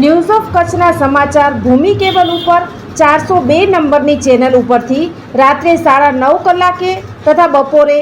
news of કચ્છના સમાચાર ભૂમિ cable ઉપર ચારસો બે નંબરની ચેનલ ઉપરથી રાત્રે સાડા નવ કલાકે તથા બપોરે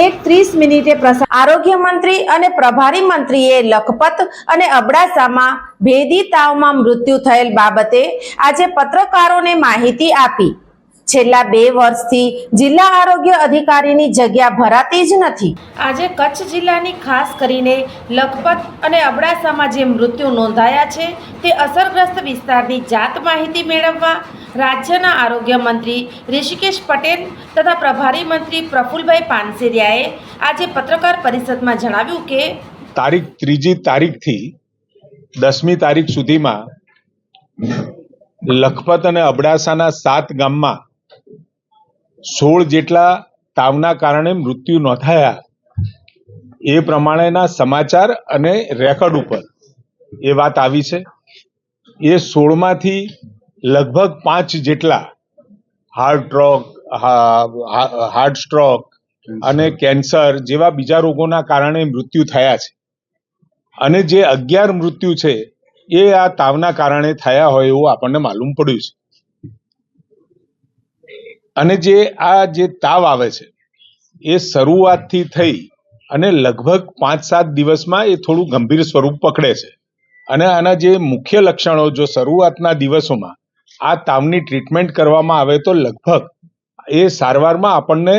એક ત્રીસ મિનિટે પ્રસાર આરોગ્ય મંત્રી અને પ્રભારી મંત્રીએ લખપત અને અબડાસામાં ભેદી તાવમાં મૃત્યુ થયેલ બાબતે આજે પત્રકારોને માહિતી આપી. છેલ્લા બે વર્ષથી જિલ્લા આરોગ્ય અધિકારીની જગ્યા ભરાતી જ નથી. આજે કચ્છ જિલ્લાની ખાસ કરીને લખપત અને અબડાસામાં જે મૃત્યુ નોંધાયા છે તે અસરગ્રસ્ત વિસ્તારની જાત માહિતી મેળવવા રાજ્યના આરોગ્ય મંત્રી ઋષિકેશ પટેલ તથા પ્રભારી મંત્રી પ્રફુલભાઈ પાનસેરિયાએ આજે પત્રકાર પરિષદમાં જણાવ્યું કે તારીખ ત્રીજી તારીખથી દસમી તારીખ સુધીમાં લખપત અને અબડાસાના સાત ગામમાં સોળ જેટલા તાવના કારણે મૃત્યુ નોંધાયા. એ પ્રમાણેના સમાચાર અને રેકોર્ડ ઉપર એ વાત આવી છે. એ સોળમાંથી લગભગ પાંચ જેટલા હાર્ટ રોગ હાર્ટ સ્ટ્રોક અને કેન્સર જેવા બીજા રોગોના કારણે મૃત્યુ થયા છે. અને જે અગિયાર મૃત્યુ છે, એ આ તાવના કારણે થયા હોય એવું આપણને માલુમ પડ્યું છે. અને જે આ જે તાવ આવે છે, એ શરૂઆતથી થઈ અને લગભગ પાંચ સાત દિવસમાં એ થોડું ગંભીર સ્વરૂપ પકડે છે. અને આના જે મુખ્ય લક્ષણો, જો શરૂઆતના દિવસોમાં આ તાવની ટ્રીટમેન્ટ કરવામાં આવે તો લગભગ એ સારવારમાં આપણને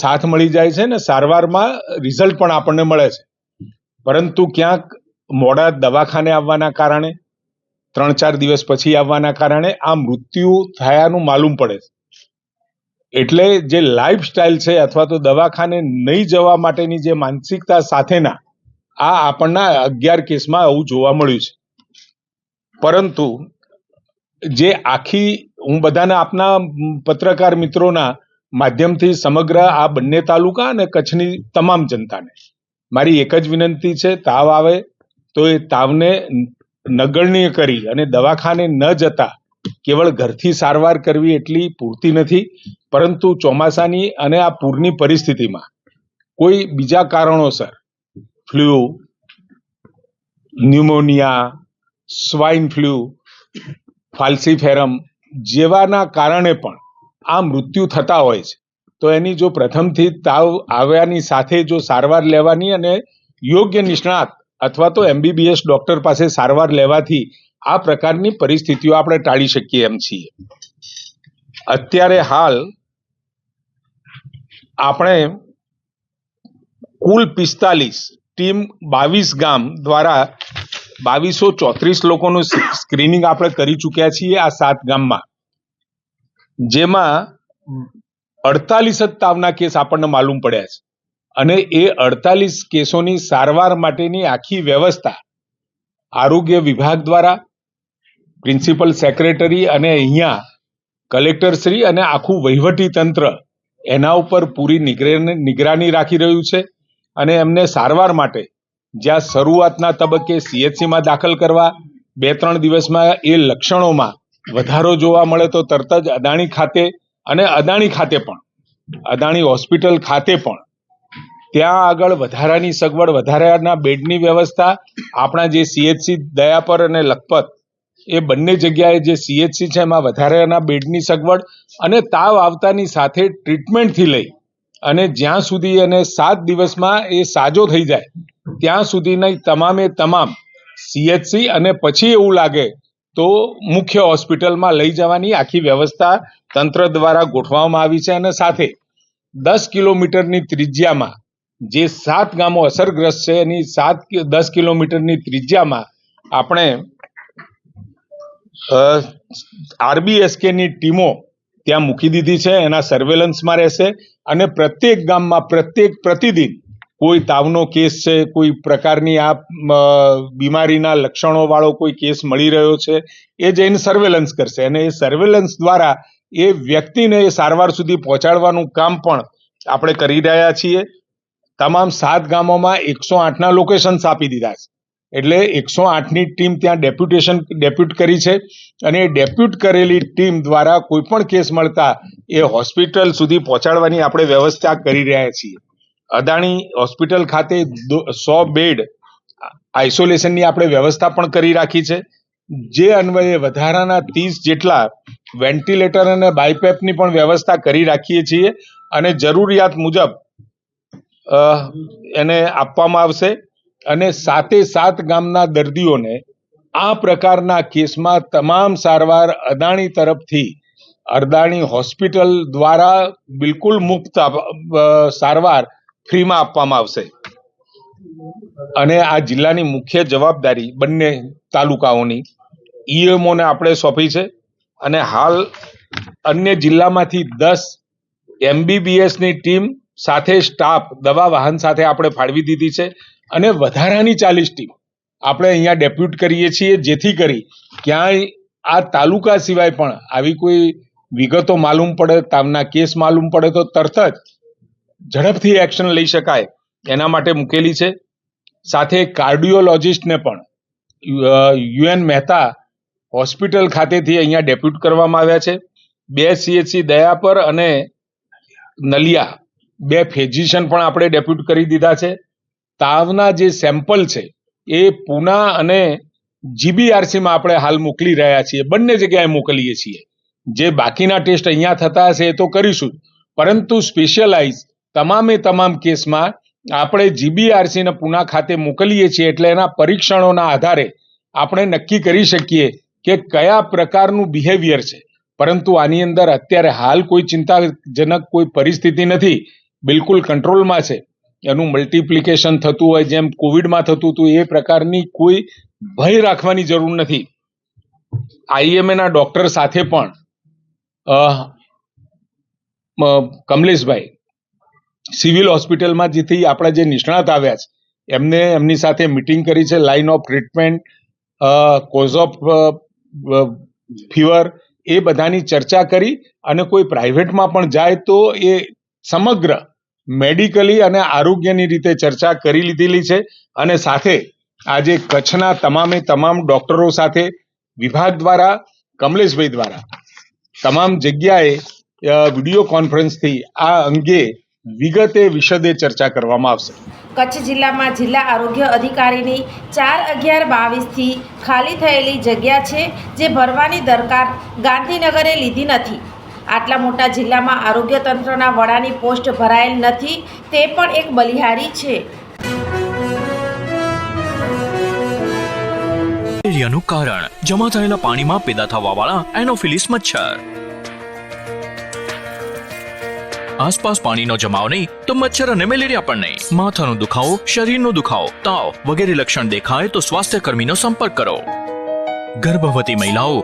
સાથ મળી જાય છે ને સારવારમાં રિઝલ્ટ પણ આપણને મળે છે. પરંતુ ક્યાંક મોડા દવાખાને આવવાના કારણે, ત્રણ ચાર દિવસ પછી આવવાના કારણે આ મૃત્યુ થયાનું માલુમ પડે છે. એટલે જે લાઈફસ્ટાઈલ છે અથવા તો દવાખાને નહીં જવા માટેની જે માનસિકતા સાથેના, આ આપણના અગિયાર કેસમાં આવું જોવા મળ્યું છે. પરંતુ જે આખી, હું બધાને આપના પત્રકાર મિત્રોના માધ્યમથી સમગ્ર આ બંને તાલુકા અને કચ્છની તમામ જનતાને. મારી એક જ વિનંતી છે, તાવ આવે તો એ તાવને નગણ્ય કરી અને દવાખાને ન જતા કેવળ ઘરથી સારવાર કરવી એટલી પૂરતી નથી, પરંતુ ચોમાસાની અને આ પૂરની પરિસ્થિતિમાં કોઈ બીજા કારણોસર flu pneumonia swine flu falciparum જેવાના કારણે પણ આ મૃત્યુ થતા હોય છે. તો એની જો પ્રથમથી તાવ આવ્યાની સાથે જો સારવાર લેવાની અને યોગ્ય નિષ્ણાત અથવા તો એમબીબીએસ ડોક્ટર પાસે સારવાર લેવાથી આ પ્રકારની પરિસ્થિતિઓ આપણે ટાળી શકીએ એમ છીએ. અત્યારે હાલ આપણે કુલ પિસ્તાલીસ ટીમ બાવીસ ગામ દ્વારા બાવીસો ચોત્રીસ લોકોનું સ્ક્રીનિંગ આપણે કરી ચૂક્યા છીએ આ સાત ગામમાં. જેમાં અડતાલીસ જ તાવના કેસ આપણને માલુમ પડ્યા છે. અને એ અડતાલીસ કેસોની સારવાર માટેની આખી વ્યવસ્થા આરોગ્ય વિભાગ દ્વારા પ્રિન્સિપલ સેક્રેટરી અને અહીંયા કલેક્ટરશ્રી અને આખું વહીવટી તંત્ર એના ઉપર પૂરી નિગરાની રાખી રહ્યું છે અને એમને સારવાર માટે જ્યાં શરૂઆતના તબક્કે સીએચસીમાં દાખલ કરવા બે ત્રણ દિવસમાં એ લક્ષણોમાં વધારો જોવા મળે તો તરત જ અદાણી ખાતે અને અદાણી ખાતે પણ, અદાણી હોસ્પિટલ ખાતે પણ ત્યાં આગળ વધારાની સગવડ, વધારાના બેડની વ્યવસ્થા, આપણા જે સીએચસી દયાપર અને લખપત એ બંને જગ્યાએ જે સીએચસી છે, એમાં વધારાના બેડની સગવડ અને તાવ આવતાની સાથે ટ્રીટમેન્ટથી લઈ અને જ્યાં સુધી એને સાત દિવસમાં એ સાજો થઈ જાય, ત્યાં સુધીની તમામે તમામ સીએચસી અને પછી એવું લાગે તો મુખ્ય હોસ્પિટલમાં લઈ જવાની આખી વ્યવસ્થા તંત્ર દ્વારા ગોઠવવામાં આવી છે અને સાથે દસ કિલોમીટરની ત્રિજ્યામાં જે સાત ગામો અસરગ્રસ્ત છે, એની સાત દસ કિલોમીટરની ત્રિજ્યામાં આપણે આરબીએસકે ની ટીમો ત્યાં મૂકી દીધી છે, એના સર્વેલન્સમાં રહેશે અને પ્રત્યેક ગામમાં પ્રત્યેક પ્રતિદિન કોઈ તાવનો કેસ છે, કોઈ પ્રકારની આ બીમારીના લક્ષણો વાળો કોઈ કેસ મળી રહ્યો છે, એ જઈને સર્વેલન્સ કરશે. અને એ સર્વેલન્સ દ્વારા એ વ્યક્તિને એ સારવાર સુધી પહોંચાડવાનું કામ પણ આપણે કરી રહ્યા છીએ. તમામ સાત ગામોમાં એકસો આઠના લોકેશન્સ આપી દીધા છે. એટલે એકસો આઠની ટીમ ત્યાં ડેપ્યુટેશન, ડેપ્યુટ કરી છે. અને એ ડેપ્યુટ કરેલી ટીમ દ્વારા કોઈ પણ કેસ મળતા એ હોસ્પિટલ સુધી પહોંચાડવાની આપણે વ્યવસ્થા કરી રહ્યા છીએ. અદાણી હોસ્પિટલ ખાતે સો બેડ આઇસોલેશનની આપણે વ્યવસ્થા પણ કરી રાખી છે. જે અન્વયે વધારાના ત્રીસ જેટલા વેન્ટિલેટર અને બાયપેપની પણ વ્યવસ્થા કરી રાખીએ છીએ. અને જરૂરિયાત મુજબ એને આપવામાં આવશે. અને સાતે સાત ગામના દર્દીઓને આ પ્રકારના કેસમાં તમામ સારવાર અદાણી તરફથી અદાણી હોસ્પિટલ દ્વારા બિલકુલ મુક્ત સારવાર ફ્રીમાં આપવામાં આવશે. અને આ જિલ્લાની મુખ્ય જવાબદારી બંને તાલુકાઓની ઈએમઓને આપણે સોંપી છે અને હાલ અન્ય જિલ્લામાંથી દસ એમબીબીએસની ટીમ સાથે સ્ટાફ દવા વાહન સાથે આપણે ફાળવી દીધી છે. અને વધારાની ચાલીસ ટીમ. આપણે અહીંયા ડેપ્યુટ કરીએ છીએ જેથી કરી ક્યાંય આ તાલુકા સિવાય પણ આવી કોઈ વિગતો માલુમ પડે, તાવના કેસ માલુમ પડે તો તરત જ ઝડપથી એક્શન લઈ શકાય એના માટે મૂકેલી છે. સાથે કાર્ડિયોલોજિસ્ટને પણ યુએન મહેતા હોસ્પિટલ ખાતેથી અહીંયા ડેપ્યુટ કરવામાં આવ્યા છે. બે સીએચસી દયાપર અને નલિયા, બે ફિઝિશિયન પણ આપણે ડેપ્યુટ કરી દીધા છે. તાવના જે સેમ્પલ છે, એ પુના અને જીબીઆરસીમાં આપણે હાલ મોકલી રહ્યા છીએ. બંને જગ્યાએ મોકલીએ છીએ. જે બાકીના ટેસ્ટ અહીંયા થતા હશે એ તો કરીશું. પરંતુ સ્પેશિયલાઇઝ તમામે તમામ કેસમાં આપણે જીબીઆરસીને પુના ખાતે મોકલીએ છીએ એટલે એના પરીક્ષણોના આધારે આપણે નક્કી કરી શકીએ કે કયા પ્રકારનું બિહેવિયર છે. પરંતુ આની અંદર અત્યારે હાલ કોઈ ચિંતાજનક કોઈ પરિસ્થિતિ નથી. બિલકુલ કંટ્રોલમાં છે. એનું મલ્ટિપ્લિકેશન થતું હોય, જેમ કોવિડમાં થતું હતું, એ પ્રકારની કોઈ ભય રાખવાની જરૂર નથી. આઈએમએના ડોક્ટર સાથે પણ કમલેશભાઈ સિવિલ હોસ્પિટલમાં જેથી આપણા જે નિષ્ણાત આવ્યા છે, એમને, એમની સાથે મિટિંગ કરી છે line of treatment cause of fever એ બધાની ચર્ચા કરી અને કોઈ પ્રાઇવેટમાં પણ જાય તો એ સમગ્ર મેડિકલી અને આરોગ્યની રીતે ચર્ચા કરી લીધેલી છે અને સાથે આજે કચ્છના તમામે તમામ ડોક્ટરો સાથે વિભાગ દ્વારા, કમલેશભાઈ દ્વારા તમામ જગ્યાએ વીડિયો કોન્ફરન્સથી આ અંગે વિગતે વિશદે ચર્ચા કરવામાં આવશે. કચ્છ જિલ્લામાં જિલ્લા આરોગ્ય અધિકારીની ચાર અગિયાર બાવીસથી ખાલી થયેલી જગ્યા છે જે ભરવાની દરકાર ગાંધીનગરે લીધી નથી. આટલા મોટા જિલ્લામાં આરોગ્ય તંત્રના વડાની પોસ્ટ ભરાયેલ નથી, તે પણ એક બલિહારી છે. મેલેરિયાનું કારણ, જમા થયેલા પાણીમાં પેદા થવાવાળા એનોફિલિસ મચ્છર. આસપાસ પાણીનો જમાવ નહીં, તો મચ્છર અને મેલેરિયા પણ નહીં. માથાનો દુખાવો, શરીરનો દુખાવો, તાવ વગેરે લક્ષણ દેખાય તો સ્વાસ્થ્ય કર્મીનો સંપર્ક કરો. ગર્ભવતી મહિલાઓ